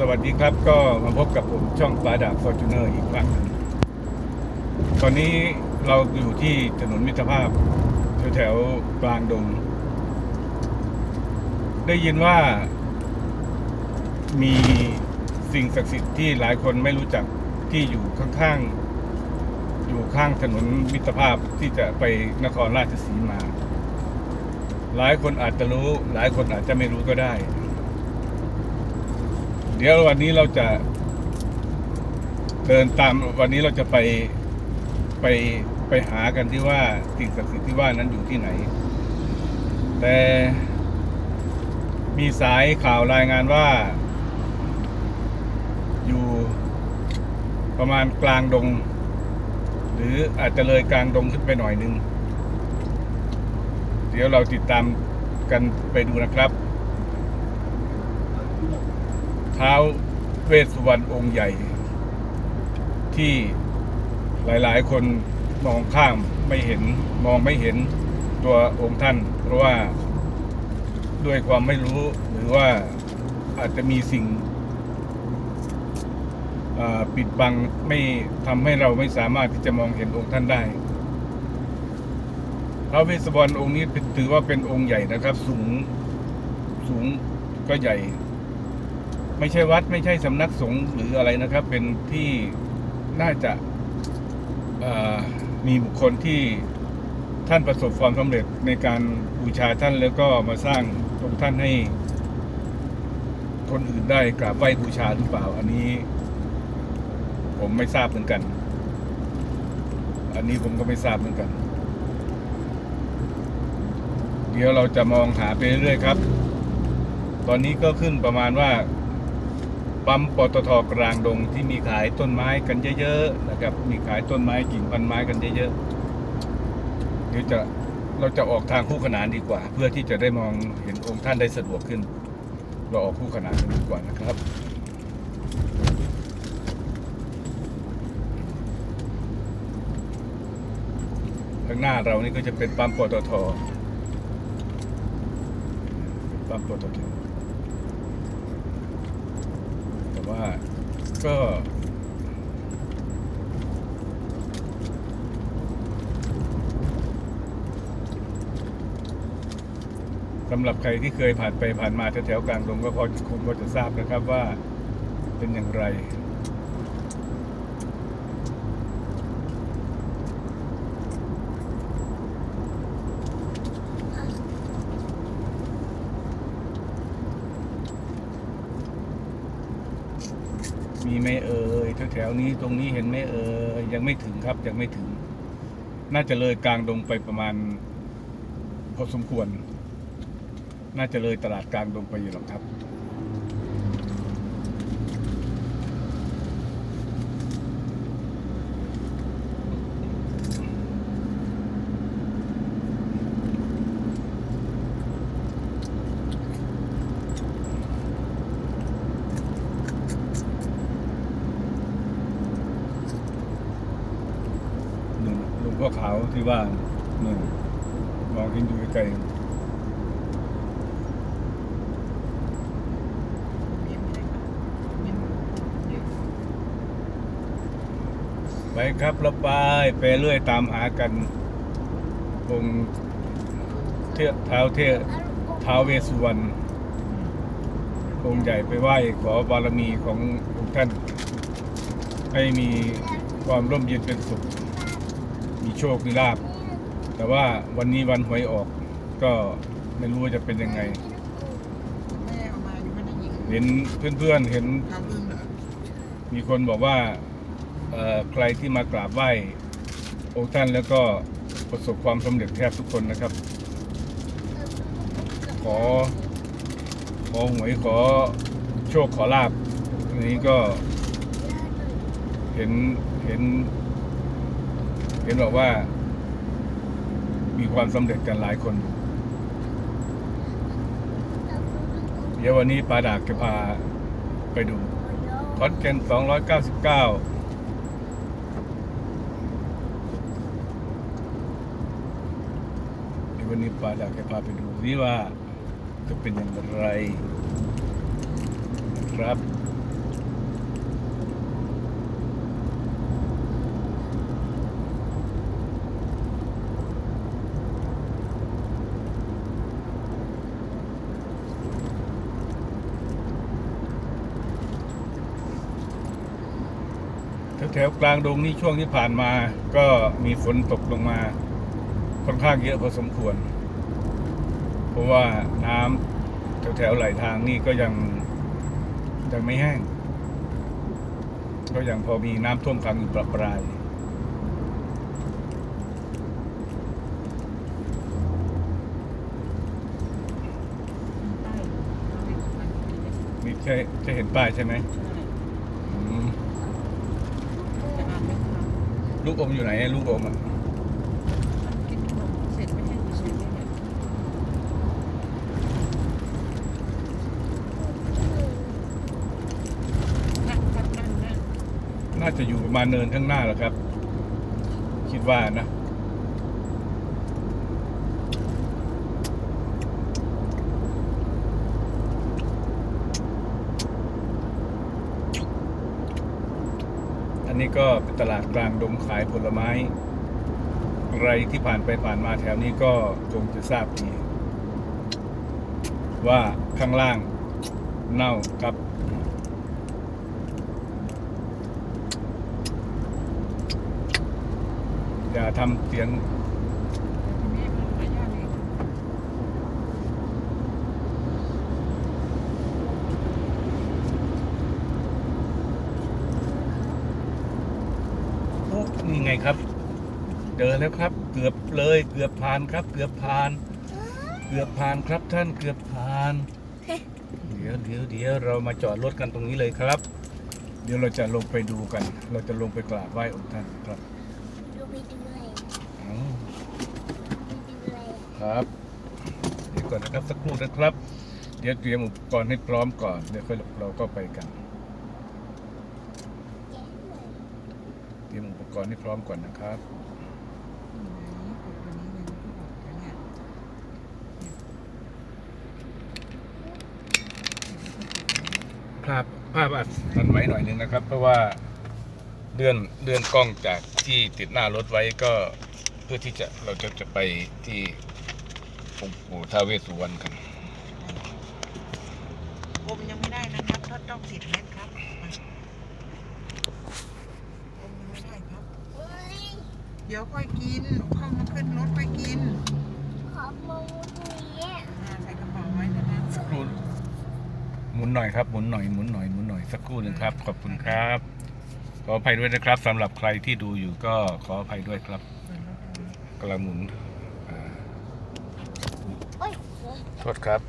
สวัสดีครับก็มาพบกับผมช่องปลาดาบฟอร์จูเนอร์อีกครั้งหนึ่งตอนนี้เราอยู่ที่ถนนมิตรภาพแถวๆกลางดง ได้ยินว่ามีสิ่งศักดิ์สิทธิ์ที่หลายคนไม่รู้จักที่อยู่ข้างๆ อยู่ข้างถนนมิตรภาพที่จะไปนครราชสีมา หลายคนอาจจะรู้ หลายคนอาจจะไม่รู้ก็ได้ เดี๋ยววันนี้เราจะเดินตามวันนี้เราจะไปไปไปหากันที่ว่าสิ่งศักดิ์สิทธิ์ที่ว่านั้นอยู่ที่ไหน แต่มีสายข่าวรายงานว่า อยู่ประมาณกลางดง หรืออาจจะเลยกลางดงขึ้นไปหน่อยนึง เดี๋ยวเราติดตามกันไปดูนะครับ ท้าเวสสุวรรณองค์ใหญ่ ที่หลายๆ คนมองข้ามไม่เห็นมองไม่เห็นตัวองค์ท่าน เพราะว่าด้วยความไม่รู้หรือว่าอาจจะมีสิ่งปิดบังไม่ทำให้เราไม่สามารถที่จะมองเห็นองค์ท่านได้พระเวสสุวรรณองค์นี้ถือว่าเป็นองค์ใหญ่นะครับ สูงสูงก็ใหญ่ ไม่ใช่วัดไม่ใช่สำนักสงฆ์หรืออะไรนะครับ เป็นที่น่าจะมีบุคคลที่ท่านประสบความสำเร็จในการบูชาท่านแล้วก็มาสร้างองท่านให้ คนอื่นได้กราบไหว้บูชาหรือเปล่า อันนี้ ผมไม่ทราบเหมือนกัน อันนี้ผมก็ไม่ทราบเหมือนกัน เดี๋ยวเราจะมองหาไปเรื่อยๆครับ ตอนนี้ก็ขึ้นประมาณว่า ปั๊มปตทกลางดงที่มีขายต้นไม้กันเยอะๆนะครับ มีขายต้นไม้กิ่งพันไม้กันเยอะๆเดี๋ยวจะเราจะออกทางคู่ขนานดีกว่า เพื่อที่จะได้มองเห็นองค์ท่านได้สะดวกขึ้น เราออกคู่ขนานกันดีกว่านะครับข้างหน้าเรานี่ก็จะเป็นปั๊มปตทปั๊มปตท แต่ ว่าก็ สำหรับใครที่เคยผ่านไปผ่านมาแถวๆกลางดงก็พอคงก็จะทราบนะครับว่าเป็นอย่างไร มี ไหมเอ่ยแถวๆนี้ตรงนี้เห็นไหมเอ่ยยังไม่ถึงครับ ยังไม่ถึง น่าจะเลยกลางดงไปประมาณพอสมควร น่าจะเลยตลาดกลางดงไปอยู่หรอกครับ วขาวที่ว่าหนึ่งมองเห็นอยู่ไกลๆไปครับเราไปไปเรื่อยตามหากันองเทพเท้าเทพเท้าเวสุวรรณองค์ใหญ่ไปไหว้ขอบารมีขององค์ท่าน ให้มีความร่มเย็นเป็นสุข โชคมีลาบ แต่ว่าวันนี้วันหวยออก ก็ไม่รู้ว่าจะเป็นยังไง แม่เอามาอยู่ไม่ได้ยิงเห็นเพื่อนๆเห็นทำอึ้งเหรอมีคนบอกว่าเอ่อใครที่มากราบไหว้องค์ท่านแล้วก็ประสบความสำเร็จแทบทุกคนนะครับ ขอ ขอหวยขอโชคขอลาบอันนี้ก็ เห็นเห็น เห็นบอกว่า มีความสำเร็จกันหลายคน เดี๋ยววันนี้ปาดากจะพาไปดูคอนเกน299เดี๋ยววันนี้ปาดากจะพาไปดูนี่ว่าจะเป็นอย่างไรครับ ถวกลางดงนี่ช่วงที่ผ่านมาก็มีฝนตกลงมาค่อนข้างเยอะพอสมควร เพราะว่าน้ำแถวๆไหลทางนี่ก็ยังยังไม่แห้ง ก็ยังพอมีน้ำท่วมขังอยู่ประปรายนี่ใช่จะเห็นป้ายใช่ไหมอืม จะอ่านไม่ทัน ลูกอมอยู่ไหนอะลูกอมอะมันกินขนมเสร็จไม่ให้ดูเฉยเลยเนี่ยนั่งครับนั่งนั่งน่าจะอยู่ประมาณเนินข้างหน้าแหละครับ คิดว่านะ นนี้ก็เป็นตลาดกลางดงขายผลไม้อะไรที่ผ่านไปผ่านมาแถวนี้ก็คงจะทราบดีว่าข้างล่างเน่าครับ อย่าทำเสียง แม่มันหายากเลย โอ้นี่ไง ครับเจอแล้วครับ เกือบเลย เกือบผ่านครับ เกือบผ่าน เกือบผ่านครับท่านเกือบผ่าน เดี๋ยวเดี๋ยวเดี๋ยวเรามาจอดรถกันตรงนี้เลยครับ เดี๋ยวเราจะลงไปดูกัน เราจะลงไปกราบไหว้องค์ท่านครับดูไปดูอะไรอ๋อไปดูอะไรครับ เดี๋ยวก่อนนะครับสักครู่นะครับ เดี๋ยวเตรียมอุปกรณ์ให้พร้อมก่อนเดี๋ยวค่อยเราก็ไปกัน เต รียมอุปกรณ์ให้พร้อมก่อนนะครับนี่กดตัวนี้เลยที่บอกกันเนี่ยภาพภาพอาจสั่นไหวหน่อยนึงนะครับ เพราะว่าเลื่อนเลื่อนกล้องจากที่ติดหน้ารถไว้ก็เพื่อที่จะเราจะจะไปที่องค์ปู่ท้าวเวสสุวรรณกันอมยังไม่ได้นะครับทดต้องสิบเมตรครับมาอมยังไม่ได้ครับ เฮ้ย เดี๋ยวค่อยกินเข้ามาขึ้นรถค่อยกินขอมูตรงนี้อ่าใส่กระเป๋าไว้นะนะสักครู่หมุนหน่อยครับหมุนหน่อยหมุนหน่อยหมุนหน่อยสักครู่หนึ่งครับ ขอบคุณครับ ขออภัยด้วยนะครับสำหรับใครที่ดูอยู่ก็ขออภัยด้วยครับเปิดรถดูกำลังหมุนอ่าโอ้ยโทษครับ